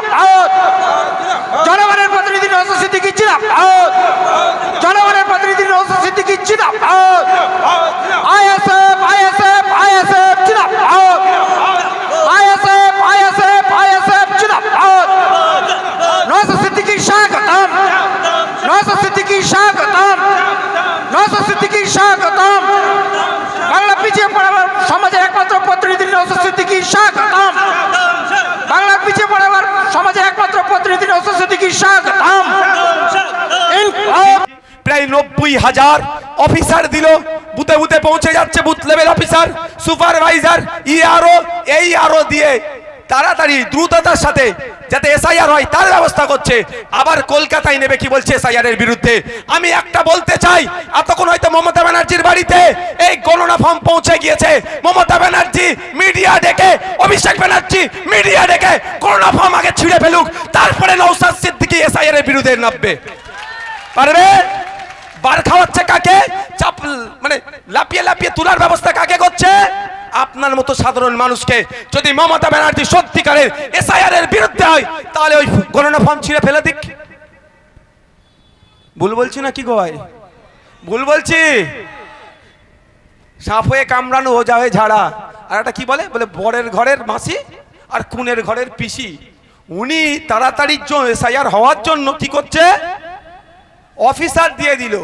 Ah! প্রতিনিধি প্রায় নব্বই হাজার অফিসার দিল। বুথে বুথে পৌঁছে যাচ্ছে booth level officer supervisor ERO এই আরও দিয়ে তাড়াতাড়ি দ্রুততার সাথে যাতে এসআইআর হয়, তার ব্যবস্থা করছে। আবার কলকাতায় নেবে কি বলছে এসআইআর এর বিরুদ্ধে। আমি একটা বলতে চাই, এতক্ষণ হয়তো মমতা ব্যানার্জির বাড়িতে এই গণনা ফর্ম পৌঁছে গিয়েছে। মমতা ব্যানার্জি মিডিয়া ডেকে, অভিষেক ব্যানার্জি মিডিয়া ডেকে গণনা ফর্ম আগে ছিঁড়ে ফেলুক, তারপরে নৌসাদ সিদ্দিকী এসআইআর এর বিরুদ্ধে নামবে। পারবে? বার খাওয়াচ্ছে কাকে? চাপ মানে লাপিয়ে লাপিয়ে তোলার ব্যবস্থা কাকে করছে? আপনার মতো সাধারণ মানুষকে যদি মমতা ব্যানার্জি সত্যিকারের এসআইআর এর বিরুদ্ধে হয়, তাহলে ওই গণনা ফর্ম ছিঁড়ে ফেলে দিক। ভুল বলছি না কি গো ভাই? ভুল বলছি? সাপ হয়ে কামড়ানো ও যাবে ঝাড়া। আর একটা কি বলে? বলে বরের ঘরের মাসি আর কুনের ঘরের পিসি। উনি তাড়াতাড়ির জন্য এসআইআর হওয়ার জন্য কি করছে? অফিসার দিয়ে দিল।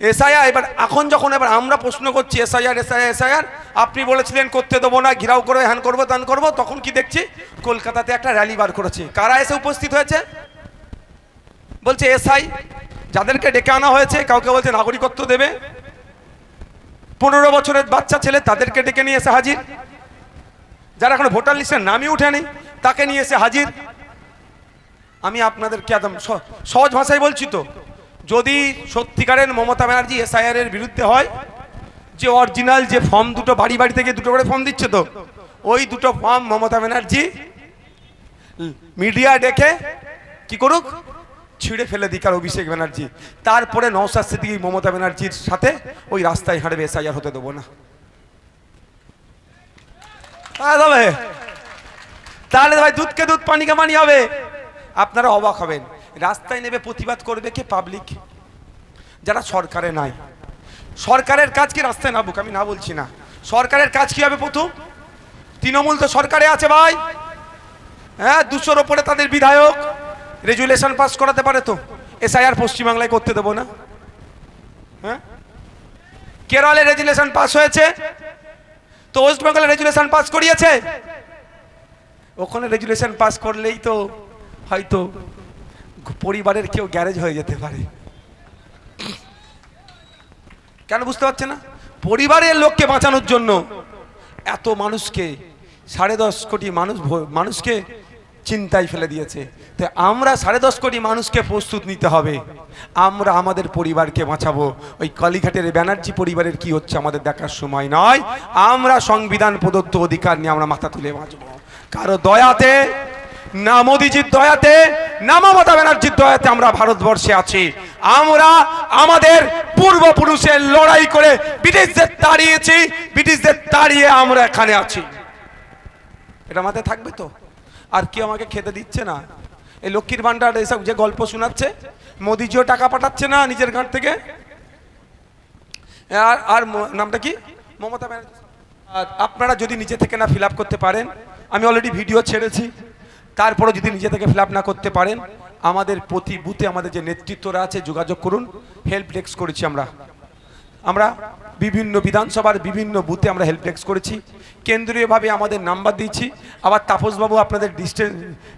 এসআইআর, এবার এখন যখন এবার আমরা প্রশ্ন করছি, এসআইআর এসআইআর এসআইআর, আপনি বলেছিলেন করতে দেবো না, ঘিরাও করব হ্যান করব, ত্যান করব, তখন কি দেখছি? কলকাতাতে একটা র্যালি বার করেছে। কারা এসে উপস্থিত হয়েছে? বলছে, এসআই, যাদেরকে ডেকে আনা হয়েছে, কাউকে বলছে নাগরিকত্ব দেবে। পনেরো বছরের বাচ্চা ছেলে, তাদেরকে ডেকে নিয়ে এসে হাজির। যারা এখন ভোটার লিস্টের নামই উঠেনি, তাকে নিয়ে এসে হাজির। আমি আপনাদেরকে একদম সহজ ভাষায় বলছি তো, যদি সত্যিকারের মমতা ব্যানার্জি এসআইআর এর বিরুদ্ধে হয়, যে অরিজিনাল যে ফর্ম দুটো বাড়ি বাড়ি থেকে দুটো করে ফর্ম দিচ্ছে তো, ওই দুটো ফর্ম মমতা ব্যানার্জি মিডিয়া ডেকে কি করুক, ছিঁড়ে ফেলে দিক আর অভিষেক ব্যানার্জি। তারপরে নওশাদ সিদ্দিকী মমতা ব্যানার্জির সাথে ওই রাস্তায় হাঁটবে এসআইআর হতে দেবো না। তাহলে ভাই দুধকে দুধ, পানিকে পানি হবে। আপনারা অবাক হবেন। রাস্তায় নেবে প্রতিবাদ করবে কে? পাবলিক যারা সরকারে নাই। সরকারের কাজ কি? রাস্তায় নামুক, আমি না বলছি না। সরকারের কাজ কি হবে প্রথম? তৃণমূল তো সরকারে আছে ভাই। হ্যাঁ দুশোর ওপরে তাদের বিধায়ক। রেজুলেশন পাস করাতে পারে তো। এসআইআর পশ্চিমবাংলায় করতে দেবো না। হ্যাঁ? কেরলে রেজুলেশন পাস হয়েছে। তো ওয়েস্ট বেঙ্গলে রেজুলেশন পাস করিয়েছে। ওখানে রেজুলেশন পাস করলেই তো হয়তো পরিবারের কেউ গ্যারেজ হয়ে যেতে পারে। কেন বুঝতে পারছে না? পরিবারের লোককে বাঁচানোর জন্য এত মানুষকে, সাড়ে দশ কোটি মানুষ, মানুষকে চিন্তায় ফেলে দিয়েছে। তো আমরা সাড়ে দশ কোটি মানুষকে প্রস্তুত নিতে হবে। আমরা আমাদের পরিবারকে বাঁচাবো। ওই কালীঘাটের ব্যানার্জি পরিবারের কি হচ্ছে আমাদের দেখার সময় নয়। আমরা সংবিধান প্রদত্ত অধিকার নিয়ে আমরা মাথা তুলে বাঁচবো। কারও দয়াতে না মোদিজির দয়াতে, না মমতা ব্যানার্জির দয়াতে আমরা ভারতবর্ষে আছি। আমরা আমাদের পূর্বপুরুষের লড়াই করে ব্রিটিশদের তাড়িয়েছি, ব্রিটিশদের তাড়িয়ে আমরা এখানে আছি। এটা মাথায় থাকবে তো? আর কেউ আমাকে খেতে দিচ্ছে না? এই লক্ষ্মীর ভান্ডার এসব যে গল্প শোনাচ্ছে, মোদিজিও টাকা পাঠাচ্ছে না নিজের ঘাট থেকে? আর আর নামটা কি? মমতা ব্যানার্জি। আর আপনারা যদি নিজে থেকে না ফিল করতে পারেন, আমি অলরেডি ভিডিও ছেড়েছি। তারপরে যদি নিজে থেকে ফিল না করতে পারেন, আমাদের প্রতি বুথে আমাদের যে নেতৃত্বরা আছে, যোগাযোগ করুন। হেল্প ডেস্ক করেছি আমরা। আমরা বিভিন্ন বিধানসভার বিভিন্ন বুথে আমরা হেল্প ডেস্ক করেছি। কেন্দ্রীয়ভাবে আমাদের নাম্বার দিয়েছি। আবার তাপসবাবু আপনাদের ডিস্টে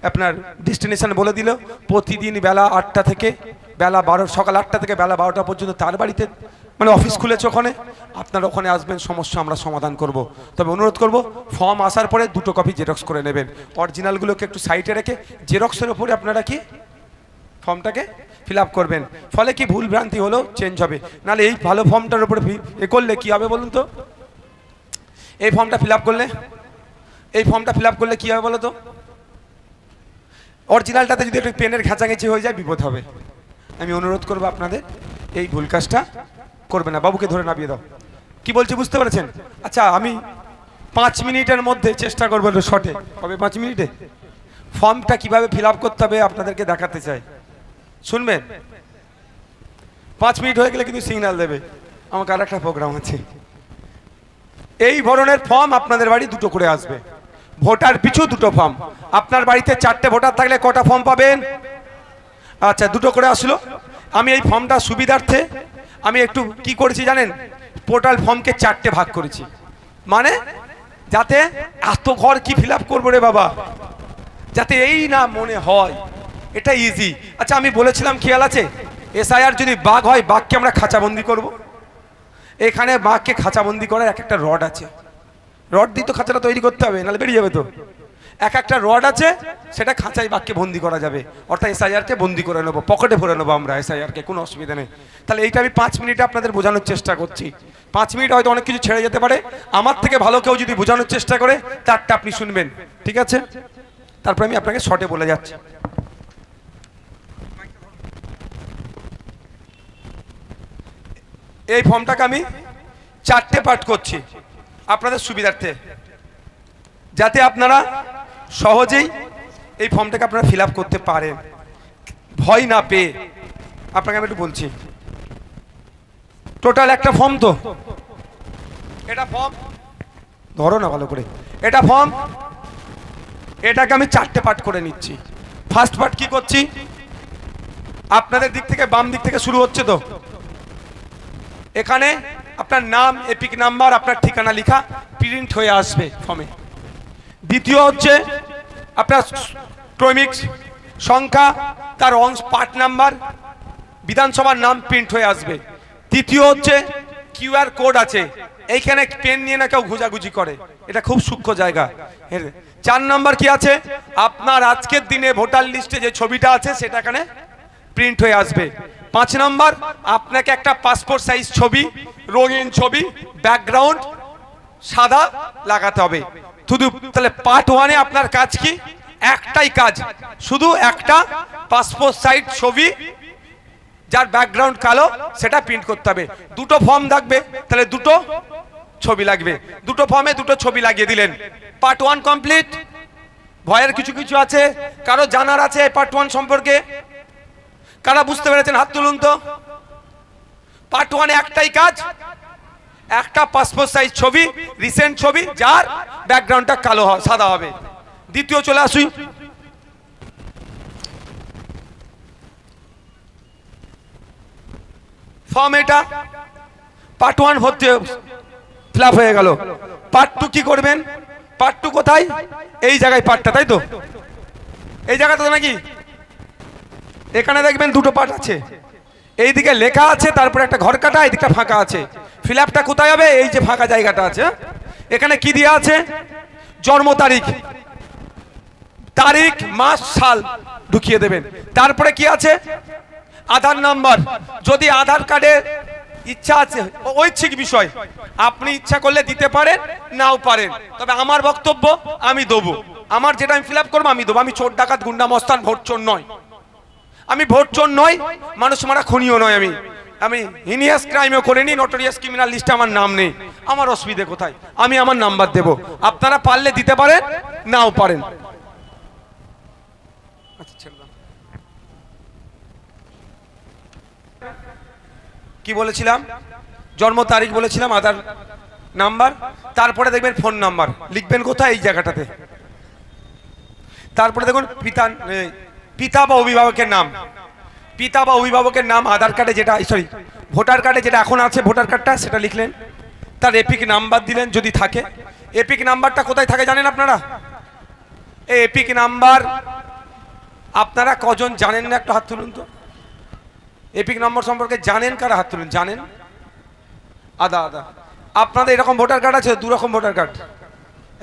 আপনার ডেস্টিনেশন বলে দিল, প্রতিদিন বেলা আটটা থেকে, বেলা বারো, সকাল আটটা থেকে বেলা বারোটা পর্যন্ত তার বাড়িতে মানে অফিস খুলেছে ওখানে। আপনারা ওখানে আসবেন, সমস্যা আমরা সমাধান করব। তবে অনুরোধ করব ফর্ম আসার পরে দুটো কপি জেরক্স করে নেবেন। অরিজিনালগুলোকে একটু সাইডে রেখে জেরক্সের ওপরে আপনারা কি ফর্মটাকে ফিল করবেন। ফলে কি ভুল ভ্রান্তি হলো চেঞ্জ হবে। নাহলে এই ভালো ফর্মটার উপরে এ করলে কি হবে বলুন তো? এই ফর্মটা ফিল করলে? এই ফর্মটা ফিল করলে কি হবে বলো তো অরিজিনালটাতে যদি একটু পেনের ঘাঁচাঘাঁচি হয়ে যায়, বিপদ হবে। আমি অনুরোধ করব আপনাদের, এই ভুল কাজটা করবে না। বাবুকে ধরে নামিয়ে দাও। কি বলছি বুঝতে পেরেছেন? আচ্ছা আমি পাঁচ মিনিটের মধ্যে চেষ্টা করব শর্টে হবে পাঁচ মিনিটে? ফর্মটা কীভাবে ফিল করতে হবে আপনাদেরকে দেখাতে চাই। শুনবেন? পাঁচ মিনিট হয়ে গেলে কিন্তু সিগন্যাল দেবে। আমাকে আর একটা প্রোগ্রাম আছে। এই ধরনের ফর্ম আপনাদের বাড়ি দুটো করে আসবে। ভোটার পিছু দুটো ফর্ম আপনার বাড়িতে চারটে ভোটার থাকলে কটা ফর্ম পাবেন? আচ্ছা দুটো করে আসলো। আমি এই ফর্মটা সুবিধার্থে আমি একটু কি করেছি জানেন? পোর্টাল ফর্মকে চারটে ভাগ করেছি। মানে? যাতে এত ঘর কি ফিল করব রে বাবা? যাতে এই না মনে হয়। এটা ইজি আচ্ছা আমি বলেছিলাম খেয়াল আছে? এসআইআর যদি বাঘ হয়, বাঘকে আমরা খাঁচাবন্দি করব। এখানে বাঘকে খাঁচাবন্দি করার এক একটা রড আছে। রড দিয়ে তো খাঁচাটা তৈরি করতে হবে, নাহলে বেরিয়ে যাবে তো। এক একটা রড আছে, সেটা খাঁচায় বাঘকে বন্দি করা যাবে। অর্থাৎ এসআইআরকে বন্দি করে নেব, পকেটে ভরে নেব আমরা এসআইআরকে কোনো অসুবিধা নেই। তাহলে এইটা আমি পাঁচ মিনিটে আপনাদের বোঝানোর চেষ্টা করছি। পাঁচ মিনিট হয়তো অনেক কিছু ছেড়ে যেতে পারে। আমার থেকে ভালো কেউ যদি বোঝানোর চেষ্টা করে, তারটা আপনি শুনবেন। ঠিক আছে? তারপরে আমি আপনাকে শর্টে বলে যাচ্ছি। এই ফর্মটাকে আমি চারটে পার্ট করছি, আপনাদের সুবিধার্থে। যাতে আপনারা সহজেই এই ফর্মটাকে আপনারা ফিল করতে পারেন। ভয় না পেয়ে আপনাকে আমি একটু বলছি। টোটাল একটা ফর্ম তো। এটা ফর্ম ধরো না ভালো করে। এটা ফর্ম এটাকে আমি চারটে পার্ট করে নিচ্ছি। ফার্স্ট পার্ট কি করছি? আপনাদের দিক থেকে বাম দিক থেকে শুরু হচ্ছে তো। এখানে আপনার নাম, এপিক নাম্বার, আপনার ঠিকানা লেখা প্রিন্ট হয়ে আসবে ফর্মে দ্বিতীয় হচ্ছে আপনার ক্রমিক সংখ্যা, তার অংশ পার্ট নাম্বার, বিধানসভার নাম প্রিন্ট হয়ে আসবে। তৃতীয় হচ্ছে কিউআর কোড আছে, এইখানে পেন নিয়ে না কেউ ঘুজাঘুজি করে। এটা খুব সূক্ষ্ম জায়গা। চার নম্বর কি আছে? আপনার আজকের দিনে ভোটার লিস্টে যে ছবিটা আছে, সেটা এখানে প্রিন্ট হয়ে আসবে। পাঁচ নম্বর, আপনাকে একটা পাসপোর্ট সাইজ ছবি, রঙিন ছবি ব্যাকগ্রাউন্ড সাদা লাগাতে হবে। শুধু তাহলে পার্ট ওয়ানে আপনার কাজ কি? একটাই কাজ। শুধু একটা পাসপোর্ট সাইজ ছবি, যার ব্যাকগ্রাউন্ড কালো, সেটা প্রিন্ট করতে হবে। দুটো ফর্ম থাকবে, তাহলে দুটো ছবি লাগবে। দুটো ফর্মে দুটো ছবি লাগিয়ে দিলেন। পার্ট ওয়ান কমপ্লিট ভয়ের কিছু কিছু আছে? কারও জানার আছে পার্ট ওয়ান সম্পর্কে? কারা বুঝতে পেরেছেন? হাত তুলুন তো। পার্ট ওয়ানে একটাই কাজ। একটা পাসপোর্ট সাইজ ছবি রিসেন্ট ছবি, যার ব্যাকগ্রাউন্ডটা কালো হ- সাদা হবে। দ্বিতীয় চলে আসুই ফর্ম এটা। পার্ট ওয়ান ভর্তি ফিল হয়ে গেল। পার্ট টু কি করবেন? পার্ট টু কোথায়? এই জায়গায় পার্টটা তাই তো? এই জায়গাটা নাকি? এখানে দেখবেন দুটো পার্ট আছে। এইদিকে লেখা আছে, তারপরে একটা ঘর কাটা, এইদিকটা ফাঁকা আছে। ফিল আপটা কোথায় হবে? এই যে ফাঁকা জায়গাটা আছে হ্যাঁ? এখানে কি দেওয়া আছে? জন্ম তারিখ। তারিখ, মাস, সাল ঢুকিয়ে দেবেন। তারপরে কি আছে? আধার নাম্বার। যদি আধার কার্ডে ইচ্ছা আছে, ঐচ্ছিক বিষয়, আপনি ইচ্ছা করলে দিতে পারেন, নাও পারেন। তবে আমার বক্তব্য আমি দেবো। আমার যেটা আমি ফিল আপ করব, আমি দেবো। আমি চোর ডাকাত, গুন্ডা মস্তান ভোট চোর নয়। আমি ভোট চোর নয়, মানুষ মারা খুনিও নয় আমি। আমি হিনিয়াস ক্রাইমও করিনি নটোরিয়াস ক্রিমিনাল লিস্টে আমার নাম নেই। আমার অসুবিধে কোথায়? আমি আমার নাম্বার দেব। আপনারা পারলে দিতে পারেন, নাও পারেন। আচ্ছা। কি বলেছিলাম? জন্ম তারিখ বলেছিলাম, আধার নাম্বার। তারপরে দেখবেন ফোন নাম্বার লিখবেন কোথায় এই জায়গাটাতে? তারপরে দেখুন পিতা পিতা বা অভিভাবকের নাম। পিতা বা অভিভাবকের নাম আধার কার্ডে যেটা সরি ভোটার কার্ডে যেটা এখন আছে ভোটার কার্ডটা, সেটা লিখলেন। তার এপিক নাম্বার দিলেন যদি থাকে। এপিক নাম্বারটা কোথায় থাকে জানেন আপনারা? এই এপিক নাম্বার, আপনারা কজন জানেন না একটা হাত তুলুন তো। এপিক নম্বর সম্পর্কে জানেন কারা হাত তুলুন? জানেন? আদা আদা। আপনাদের এরকম ভোটার কার্ড আছে? দু রকম ভোটার কার্ড।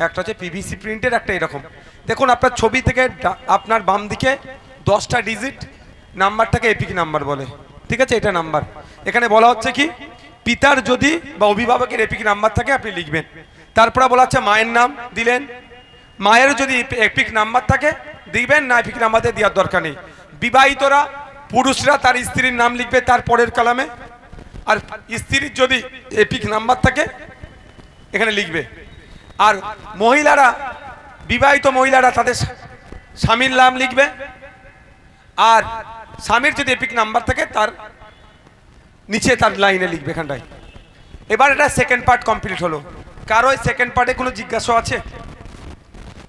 একটা হচ্ছে পিভিসি প্রিন্টের একটা এরকম। দেখুন, আপনার ছবি থেকে আপনার বাম দিকে দশটা ডিজিট নাম্বারটাকে এপিক নাম্বার বলে। ঠিক আছে? এটা নাম্বার। এখানে বলা হচ্ছে কি? পিতার যদি বা অভিভাবকের এপিক নাম্বার থাকে, আপনি লিখবেন। তারপরে বলা হচ্ছে মায়ের নাম দিলেন। মায়ের যদি এপিক নাম্বার থাকে, দিবেন। না এপিক নাম্বার দিয়ে দেওয়ার দরকার নেই। বিবাহিতরা, পুরুষরা তার স্ত্রীর নাম লিখবে তার পরের কালামে। আর স্ত্রীর যদি এপিক নাম্বার থাকে, এখানে লিখবে। আর মহিলারা, বিবাহিত মহিলারা তাদের স্বামীর নাম লিখবে। আর স্বামীর যদি এপিক নাম্বার থাকে, তার নিচে তার লাইনে লিখবে এখানটায় এবার এটা সেকেন্ড পার্ট কমপ্লিট হলো। কারও সেকেন্ড পার্টে কোনো জিজ্ঞাসা আছে?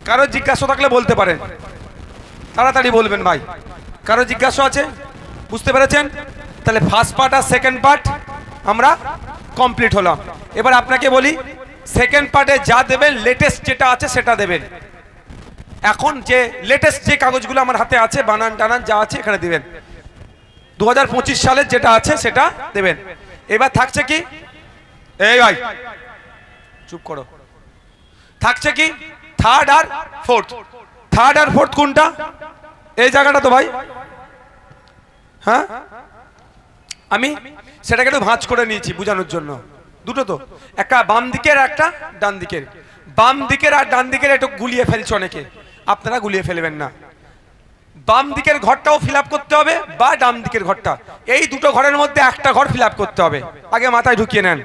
কারও জিজ্ঞাসা থাকলে বলতে পারেন। তাড়াতাড়ি বলবেন ভাই। কারও জিজ্ঞাসা আছে? বুঝতে পেরেছেন? তাহলে ফার্স্ট পার্ট আর সেকেন্ড পার্ট আমরা কমপ্লিট হলাম। এবার আপনাকে বলি সেকেন্ড পার্টে যা দেবেন লেটেস্ট যেটা আছে সেটা দেবেন। এখন যে লেটেস্ট যে কাগজগুলো আমার হাতে আছে, বানান টানান যা আছে এখানে দিবেন। দু হাজার সালের যেটা আছে সেটা দেবেন। এবার থাকছে কি? এই ভাই, চুপ করো। থাকছে কি? থার্ড আর ফোর্থ থার্ড আর ফোর্থ কোনটা? এই জায়গাটা তো ভাই। হ্যাঁ? আমি সেটাকে একটু ভাঁজ করে নিয়েছি বোঝানোর জন্য। দুটো তো। একটা বাম দিকের একটা ডান দিকের। বাম দিকের আর ডান দিকের একটু গুলিয়ে ফেলছে অনেকে। আপনারা গুলিয়ে ফেলবেন না। বাম দিকের ঘরটাও ফিল করতে হবে বা ডান দিকের ঘরটা। এই দুটো ঘরের মধ্যে একটা ঘর ফিল করতে হবে। আগে মাথায় ঢুকিয়ে নেন।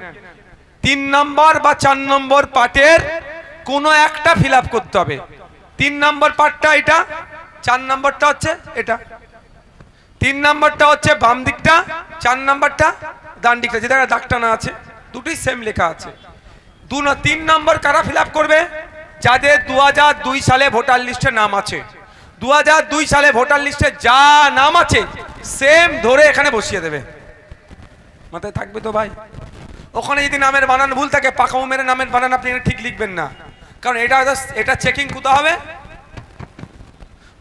তিন নম্বর বা চার নম্বর পার্টের কোনো একটা ফিল করতে হবে। তিন নম্বর পার্টটা এটা, চার নম্বরটা হচ্ছে এটা। তিন নম্বরটা হচ্ছে বাম দিকটা, চার নম্বরটা ডান দিকটা। যেটা দাগটা না আছে, দুটোই সেম লেখা আছে। দু ন- তিন নম্বর কারা ফিল করবে? যাদের দু দুই সালে ভোটার লিস্টে নাম আছে দু দুই সালে ভোটার লিস্টে যা নাম আছে সেম ধরে এখানে বসিয়ে দেবে। মাথায় থাকবে তো ভাই? ওখানে যদি নামের বানান ভুল থাকে, পাকামো মেরে নামের বানান আপনি ঠিক লিখবেন না। কারণ এটা এটা চেকিং কোথা হবে?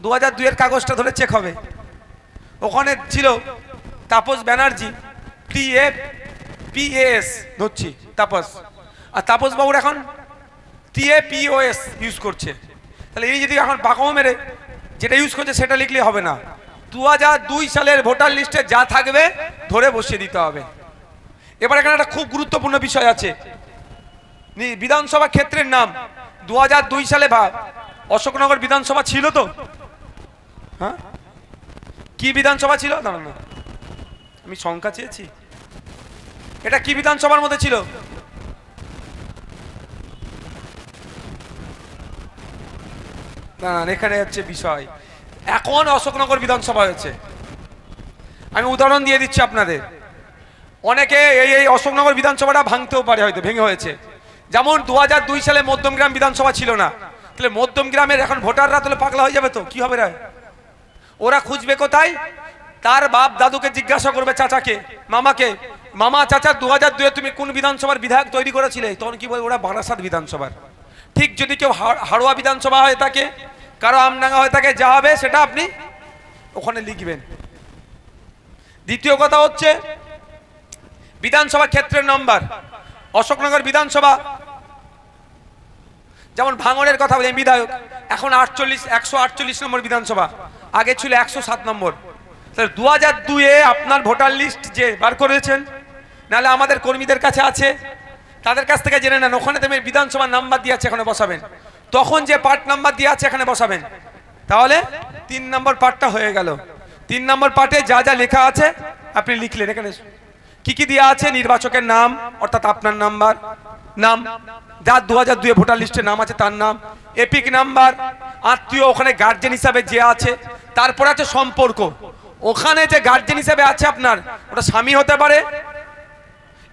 দু হাজার দুইয়ের কাগজটা ধরে চেক হবে। ওখানে ছিল তাপস ব্যানার্জি পি এস ধরছি, তাপস। আর তাপস বাবুর এখন T A P O S use করছে। তাহলে এই যদি এখন বাঁকাও মেরে যেটা ইউজ করছে সেটা লিখলে হবে না। দু দুই সালের ভোটার লিস্টে যা থাকবে ধরে বসিয়ে দিতে হবে। এবার এখানে একটা খুব গুরুত্বপূর্ণ বিষয় আছে। বিধানসভা ক্ষেত্রের নাম। দু দুই সালে বা অশোকনগর বিধানসভা ছিল তো? হ্যাঁ? কি বিধানসভা ছিল? না না। আমি সংখ্যা চেয়েছি। এটা কি বিধানসভার মধ্যে ছিল? এখানে হচ্ছে বিষয়। এখন অশোকনগর বিধানসভা হয়েছে। আমি উদাহরণ দিয়ে দিচ্ছি আপনাদের। অনেকে এই এই অশোকনগর বিধানসভাটা ভাঙতেও পারে হয়তো, ভেঙে হয়েছে। যেমন দু সালে মধ্যমগ্রাম বিধানসভা ছিল না। তাহলে মধ্যমগ্রামের এখন ভোটাররা তাহলে পাগলা হয়ে যাবে তো? কি হবে রায় ওরা খুঁজবে কোথায়? তার বাপ দাদুকে জিজ্ঞাসা করবে চাচাকে, মামাকে। মামা, চাচা দু হাজার দুয়ে তুমি কোন বিধানসভার বিধায়ক তৈরি করেছিলে? তখন কি বলে, ওরা বারাসাত বিধানসভার। ঠিক যদি কেউ হাড়- হাড়োয়া বিধানসভা হয়ে থাকে, কারও আমডাঙ্গা হয়ে থাকে, যা হবে সেটা আপনি ওখানে লিখবেন। দ্বিতীয় কথা হচ্ছে, বিধানসভা ক্ষেত্রের নম্বর। অশোকনগর বিধানসভা, যেমন ভাঙনের কথা বলি বিধায়ক, এখন আটচল্লিশ, একশো আটচল্লিশ নম্বর বিধানসভা, আগে ছিল একশো সাত নম্বর। তাহলে দু হাজার দুয়ে আপনার ভোটার লিস্ট যে বার করেছেন, নাহলে আমাদের কর্মীদের কাছে আছে তাদের কাছ থেকে জেনে নেন, ওখানে তুমি বিধানসভা নাম্বার দিয়ে আছে, এখানে বসাবেন। তখন যে পার্ট নাম্বার দিয়ে আছে, এখানে বসাবেন। তাহলে তিন নম্বর পার্টটা হয়ে গেল। তিন নম্বর পার্টে যা যা লেখা আছে, আপনি লিখলেন, এখানে কি কি দেওয়া আছে, নির্বাচকের নাম, অর্থাৎ আপনার নাম্বার, নাম। যার দু হাজার দুয়ে ভোটার লিস্টে নাম আছে, তার নাম। এপিক নাম্বার, আত্মীয়, ওখানে গার্জেন হিসাবে যে আছে, তারপর আছে সম্পর্ক। ওখানে যে গার্জেন হিসাবে আছে আপনার, ওটা স্বামী হতে পারে,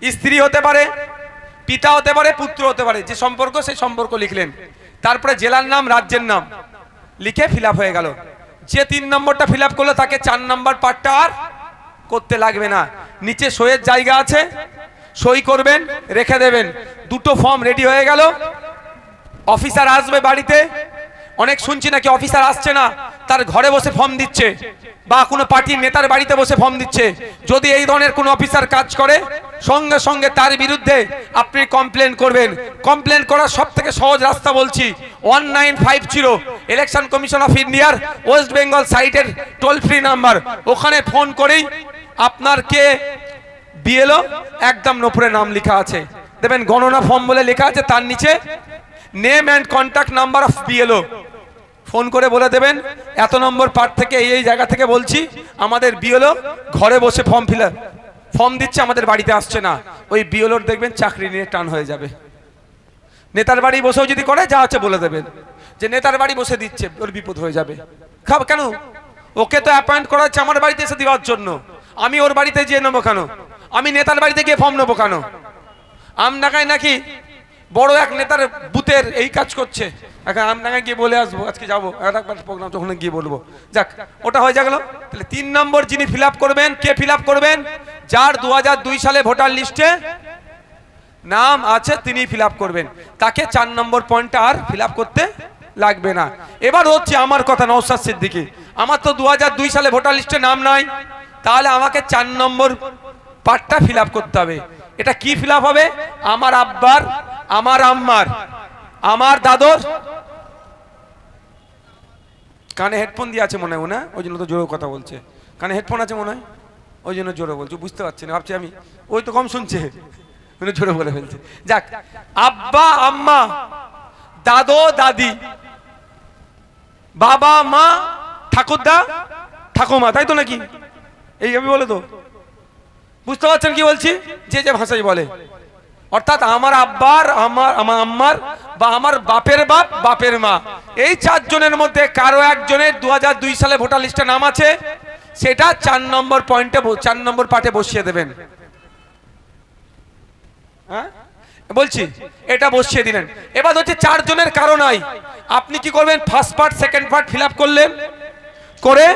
স্ত্রী হতে পারে পিতা হতে পারে, পুত্র হতে পারে, যে সম্পর্ক সেই সম্পর্ক লিখলেন। তারপরে জেলার নাম, রাজ্যের নাম লিখে ফিল হয়ে গেল। যে তিন নম্বরটা ফিল করল, তাকে চার নম্বর পার্টটা আর করতে লাগবে না। নিচে সইয়ের জায়গা আছে, সই করবেন, রেখে দেবেন। দুটো ফর্ম রেডি হয়ে গেল। অফিসার আসবে বাড়িতে। অনেক শুনছি নাকি অফিসার আসছে না, তার ঘরে বসে ফর্ম দিচ্ছে। বা কোনো পার্টির নেতার বাড়িতে বসে ফর্ম দিচ্ছে। যদি এই ধরনের কোনো অফিসার কাজ করে, সঙ্গে সঙ্গে তার বিরুদ্ধে আপনি কমপ্লেন করবেন। কমপ্লেন করার সব থেকে সহজ রাস্তা বলছি one nine five zero election commission of ইন্ডিয়ার ওয়েস্ট বেঙ্গল সাইটের টোল ফ্রি নাম্বার ওখানে ফোন করেই আপনার কে? বিএলও একদম নোপরে নাম লেখা আছে। দেখবেন গণনা ফর্ম বলে লেখা আছে, তার নিচে name and contact number of BLO phone করে বলে দেবেন। এত নম্বর পার্ট থেকে এই এই জায়গা থেকে বলছি, আমাদের বিএলও ঘরে বসে ফর্ম ফিল ফর্ম দিচ্ছে, আমাদের বাড়িতে আসছে না। ওই বিএলওর দেখবেন চাকরি নিয়ে টান হয়ে যাবে। নেতার বাড়ি বসেও যদি করে, যা হচ্ছে বলে দেবেন। যে নেতার বাড়ি বসে দিচ্ছে, ওর বিপদ হয়ে যাবে। খাব কেন? ওকে তো অ্যাপয়েন্ট করা হচ্ছে আমার বাড়িতে এসে দেওয়ার জন্য। আমি ওর বাড়িতে যেয়ে নেব কেন? আমি নেতার বাড়িতে গিয়ে ফর্ম নেব কেন? আমডাঙ্গায় নাকি বড় এক নেতার বুথের এই কাজ করছে। এখন আমডাঙ্গায় গিয়ে বলে আসব, আজকে যাব। প্রোগ্রাম তখন গিয়ে বলব। যাক, ওটা হয়ে গেল। তাহলে তিন নম্বর যিনি ফিল করবেন, কে ফিল করবেন? যার দু হাজার দুই সালে ভোটার লিস্টে নাম আছে, তিনি ফিল করবেন। তাকে চার নম্বর পয়েন্টটা আর ফিল করতে লাগবে না। এবার হচ্ছে আমার কথা নৌসাদ সিদ্দিকি। আমার তো দু হাজার দুই সালে ভোটার লিস্টে নাম নাই। তাহলে আমাকে চার নম্বর পার্টটা ফিল করতে হবে। এটা কি ফিল হবে? আমার আব্বার, আমার আম্মার, আমার দাদর। কানে হেডফোন দিয়ে আছে মনে হয় না ওই জন্য তো জোরে কথা বলছে। কানে হেডফোন আছে মনে হয়? ওই জন্য জোরে বলছে। বুঝতে পারছি না, ভাবছি আমি, ওই তো কম শুনছে। জোরে বলে ফেলছে। যাক, আব্বা, আম্মা, দাদো, দাদি, বাবা, মা, ঠাকুরদা, ঠাকুমা, তাই তো নাকি? এই আমি বলে তো বুঝতে পারছেন কি বলছি? যে যে ভাষায় বলে। অর্থাৎ আমার আব্বার, আমার আমার আম্মার বা আমার বাপের বাপ, বাপের মা। এই চারজনের মধ্যে কারও একজনের দু দুই সালে ভোটার লিস্টে নাম আছে, সেটা চার নম্বর পয়েন্টে চার নম্বর পার্টে বসিয়ে দেবেন। হ্যাঁ? বলছি, এটা বসিয়ে দিলেন। এবার হচ্ছে চারজনের কারও নাই। আপনি কি করবেন? First part, second part fill করলেন, করে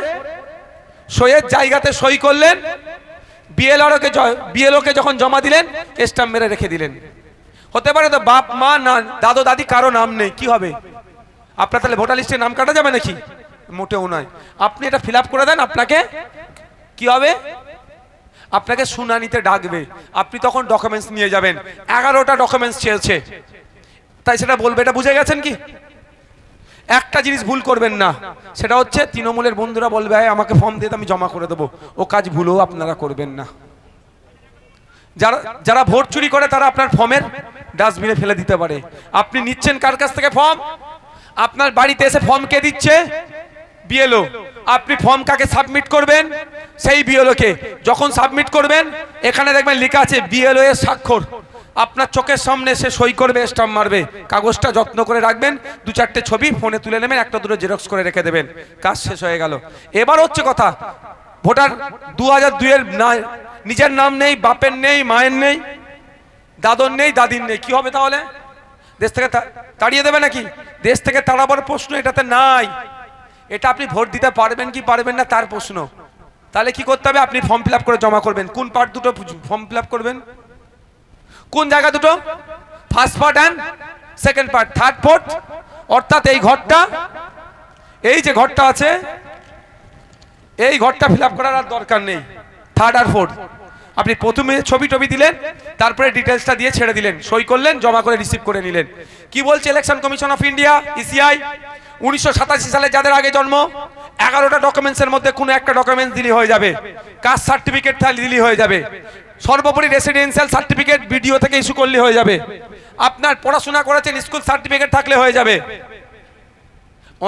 সইয়ের জায়গাতে সই করলেন বিএলআরওকে বিএলওকে যখন জমা দিলেন স্টাম্প মেরে রেখে দিলেন। হতে পারে তো বাপ, মা, না, দাদু, দাদি কারও নাম নেই, কি হবে? আপনার তাহলে ভোটার লিস্টে নাম কাটা যাবে নাকি? মোটেও নয়। আপনি এটা ফিল করে দেন, আপনাকে কি হবে? আপনাকে শুনানিতে ডাকবে। আপনি তখন ডকুমেন্টস নিয়ে যাবেন। এগারোটা ডকুমেন্টস চেয়েছে তাই সেটা বলবে, এটা বুঝে গেছেন কি? একটা জিনিস ভুল করবেন না। সেটা হচ্ছে তৃণমূলের বন্ধুরা বলবে "এই, আমাকে ফর্ম দিয়ে আমি জমা করে দেবো। ও কাজ ভুলও আপনারা করবেন না। যারা যারা ভোট চুরি করে তারা আপনার ফর্মের ডাস্টবিনে ফেলে দিতে পারে। আপনি নিচ্ছেন কার কাছ থেকে ফর্ম আপনার বাড়িতে এসে ফর্ম কে দিচ্ছে? বিএলও আপনি ফর্ম কাকে সাবমিট করবেন? সেই বিএলওকে যখন সাবমিট করবেন এখানে দেখবেন লেখা আছে বিএলও এর স্বাক্ষর। আপনার চোখের সামনে সে সই করবে স্টাম্প মারবে। কাগজটা যত্ন করে রাখবেন, দু চারটে ছবি ফোনে তুলে নেবেন, একটা দুটো জেরক্স করে রেখে দেবেন। কাজ শেষ হয়ে গেল। এবার হচ্ছে কথা, ভোটার দু হাজার দুইয়ের নিজের নাম নেই, বাপের নেই, মায়ের নেই, দাদর নেই, দাদির নেই, কি হবে তাহলে? দেশ থেকে তাড়িয়ে দেবে নাকি? দেশ থেকে তাড়াবার প্রশ্ন এটাতে নাই। এটা আপনি ভোট দিতে পারবেন কি পারবেন না, তার প্রশ্ন। তাহলে কি করতে হবে? আপনি ফর্ম ফিল করে জমা করবেন। কোন পার্ট দুটো ফর্ম ফিল করবেন? কোন জায়গা দুটো? First part and second part third part অর্থাৎ এই ঘরটা, এই যে ঘরটা আছে, এই ঘরটা ফিল করার আর দরকার নেই। থার্ড আর ফোর্থ আপনি প্রথমে ছবি টবি দিলেন, তারপরে ডিটেলসটা দিয়ে ছেড়ে দিলেন। সই করলেন, জমা করে রিসিভ করে নিলেন। কি বলছে election commission of India ECI উনিশশো সাতাশি সালে যাদের আগে জন্ম, এগারোটা ডকুমেন্টসের মধ্যে কোনো একটা ডকুমেন্টস দিলি হয়ে যাবে। কাস্ট সার্টিফিকেট দিলি হয়ে যাবে। সর্বোপরি রেসিডেন্সিয়াল সার্টিফিকেট বিডিও থেকে ইস্যু করলে হয়ে যাবে। আপনার পড়াশোনা করেছেন স্কুল সার্টিফিকেট থাকলে হয়ে যাবে।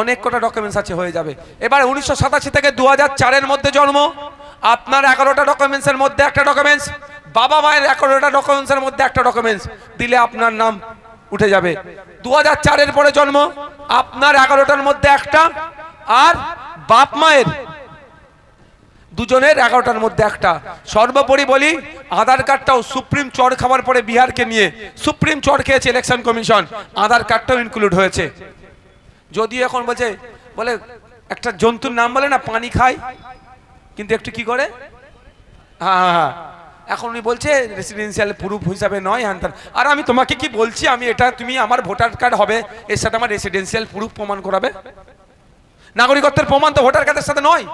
অনেক কটা ডকুমেন্টস আছে, হয়ে যাবে। এবার উনিশশো সাতাশি থেকে দু হাজার মধ্যে জন্ম। আপনার এগারোটা ডকুমেন্টসের মধ্যে একটা ডকুমেন্টস বাবা মায়ের এগারোটা ডকুমেন্টসের মধ্যে একটা ডকুমেন্টস দিলে আপনার নাম উঠে যাবে। দু হাজার চারের পরে জন্ম, আপনার এগারোটার মধ্যে একটা, আর বাপ মায়ের দুজনের এগারোটার মধ্যে একটা। সর্বোপরি বলি, আধার কার্ডটাও সুপ্রিম চড় খাওয়ার পরে বিহারকে নিয়ে সুপ্রিম চড় খেয়েছে ইলেকশন কমিশন। আধার কার্ডটাও ইনক্লুড হয়েছে। যদিও এখন বলছে, বলে একটা জন্তুর নাম বলে না, পানি খায়, কিন্তু একটু কি করে? হ্যাঁ হ্যাঁ হ্যাঁ। এখন উনি বলছে রেসিডেন্সিয়াল প্রুফ হিসাবে নয়, হ্যান। আর আমি তোমাকে কি বলছি, আমি এটা, তুমি আমার ভোটার কার্ড হবে, এর সাথে আমার রেসিডেন্সিয়াল প্রুফ প্রমাণ করাবে? নাগরিকত্বের প্রমাণ তো ভোটার কার্ডের সাথে নয়।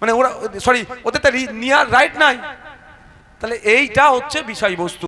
মানে ওরা সরি ওদের তো নিয়ার রাইট নাই। তাহলে এইটা হচ্ছে বিষয়বস্তু।